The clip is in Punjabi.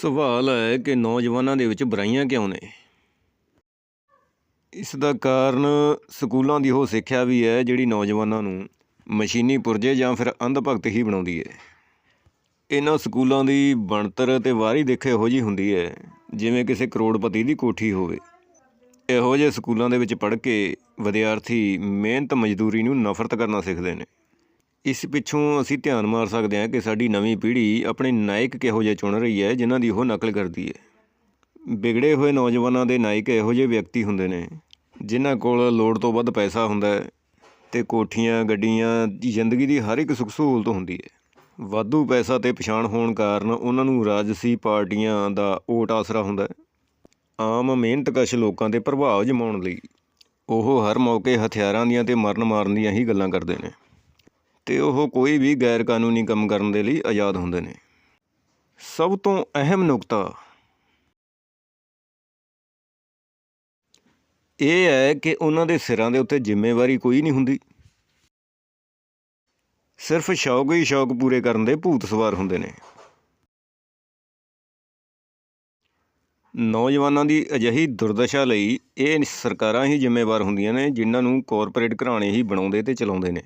ਸਵਾਲ ਹੈ ਕਿ ਨੌਜਵਾਨਾਂ ਦੇ ਵਿੱਚ ਬੁਰਾਈਆਂ ਕਿਉਂ ਨੇ? ਇਸ ਦਾ ਕਾਰਨ ਸਕੂਲਾਂ ਦੀ ਉਹ ਸਿੱਖਿਆ ਵੀ ਹੈ ਜਿਹੜੀ ਨੌਜਵਾਨਾਂ ਨੂੰ ਮਸ਼ੀਨੀ ਪੁਰਜੇ ਜਾਂ ਫਿਰ ਅੰਧ ਭਗਤ ਹੀ ਬਣਾਉਂਦੀ ਹੈ। ਇਹਨਾਂ ਸਕੂਲਾਂ ਦੀ ਬਣਤਰ ਤੇ ਵਾਰੀ ਦੇਖੇ ਇਹੋ ਜਿਹੀ ਹੁੰਦੀ ਹੈ, ਜਿਵੇਂ ਕਿਸੇ ਕਰੋੜਪਤੀ ਦੀ ਕੋਠੀ ਹੋਵੇ। ਇਹੋ ਜਿਹੇ ਸਕੂਲਾਂ ਦੇ ਵਿੱਚ ਪੜ੍ਹ ਕੇ ਵਿਦਿਆਰਥੀ ਮਿਹਨਤ ਮਜ਼ਦੂਰੀ ਨੂੰ ਨਫ਼ਰਤ ਕਰਨਾ ਸਿੱਖਦੇ ਨੇ। ਇਸ ਪਿੱਛੋਂ ਅਸੀਂ ਧਿਆਨ ਮਾਰ ਸਕਦੇ ਹਾਂ ਕਿ ਸਾਡੀ ਨਵੀਂ ਪੀੜ੍ਹੀ ਆਪਣੇ ਨਾਇਕ ਕਿਹੋ ਜਿਹੇ ਚੁਣ ਰਹੀ ਹੈ, ਜਿਨ੍ਹਾਂ ਦੀ ਉਹ ਨਕਲ ਕਰਦੀ ਹੈ। ਵਿਗੜੇ ਹੋਏ ਨੌਜਵਾਨਾਂ ਦੇ ਨਾਇਕ ਇਹੋ ਜਿਹੇ ਵਿਅਕਤੀ ਹੁੰਦੇ ਨੇ, ਜਿਨ੍ਹਾਂ ਕੋਲ ਲੋੜ ਤੋਂ ਵੱਧ ਪੈਸਾ ਹੁੰਦਾ ਹੈ ਤੇ ਕੋਠੀਆਂ, ਗੱਡੀਆਂ ਜ਼ਿੰਦਗੀ ਦੀ ਹਰ ਇੱਕ ਸੁੱਖ ਸਹੂਲਤ ਹੁੰਦੀ ਹੈ। ਵਾਧੂ ਪੈਸਾ ਤੇ ਪਛਾਣ ਹੋਣ ਕਾਰਨ ਉਹਨਾਂ ਨੂੰ ਰਾਜਸੀ ਪਾਰਟੀਆਂ ਦਾ ਓਟ ਆਸਰਾ ਹੁੰਦਾ ਹੈ। ਆਮ ਮਿਹਨਤਕਸ਼ ਲੋਕਾਂ ਤੇ ਪ੍ਰਭਾਵ ਜਮਾਉਣ ਲਈ ਉਹ ਹਰ ਮੌਕੇ ਹਥਿਆਰਾਂ ਦੀਆਂ ਤੇ ਮਰਨ ਮਾਰਨ ਦੀਆਂ ਹੀ ਗੱਲਾਂ ਕਰਦੇ ਨੇ। ਤੇ ਉਹ ਕੋਈ ਵੀ ਗੈਰ ਕਾਨੂੰਨੀ ਕੰਮ ਕਰਨ ਦੇ ਲਈ ਆਜ਼ਾਦ ਹੁੰਦੇ ਨੇ। ਸਭ ਤੋਂ ਅਹਿਮ ਨੁਕਤਾ ਇਹ ਹੈ ਕਿ ਉਹਨਾਂ ਦੇ ਸਿਰਾਂ ਦੇ ਉੱਤੇ ਜ਼ਿੰਮੇਵਾਰੀ ਕੋਈ ਨਹੀਂ ਹੁੰਦੀ। ਸਿਰਫ ਸ਼ੌਕ ਹੀ ਸ਼ੌਕ ਪੂਰੇ ਕਰਨ ਦੇ ਭੂਤ ਸਵਾਰ ਹੁੰਦੇ ਨੇ। ਨੌਜਵਾਨਾਂ ਦੀ ਅਜਿਹੀ ਦੁਰਦਸ਼ਾ ਲਈ ਇਹ ਸਰਕਾਰਾਂ ਹੀ ਜ਼ਿੰਮੇਵਾਰ ਹੁੰਦੀਆਂ ਨੇ, ਜਿਨ੍ਹਾਂ ਨੂੰ ਕਾਰਪੋਰੇਟ ਘਰਾਣੇ ਹੀ ਬਣਾਉਂਦੇ ਤੇ ਚਲਾਉਂਦੇ ਨੇ।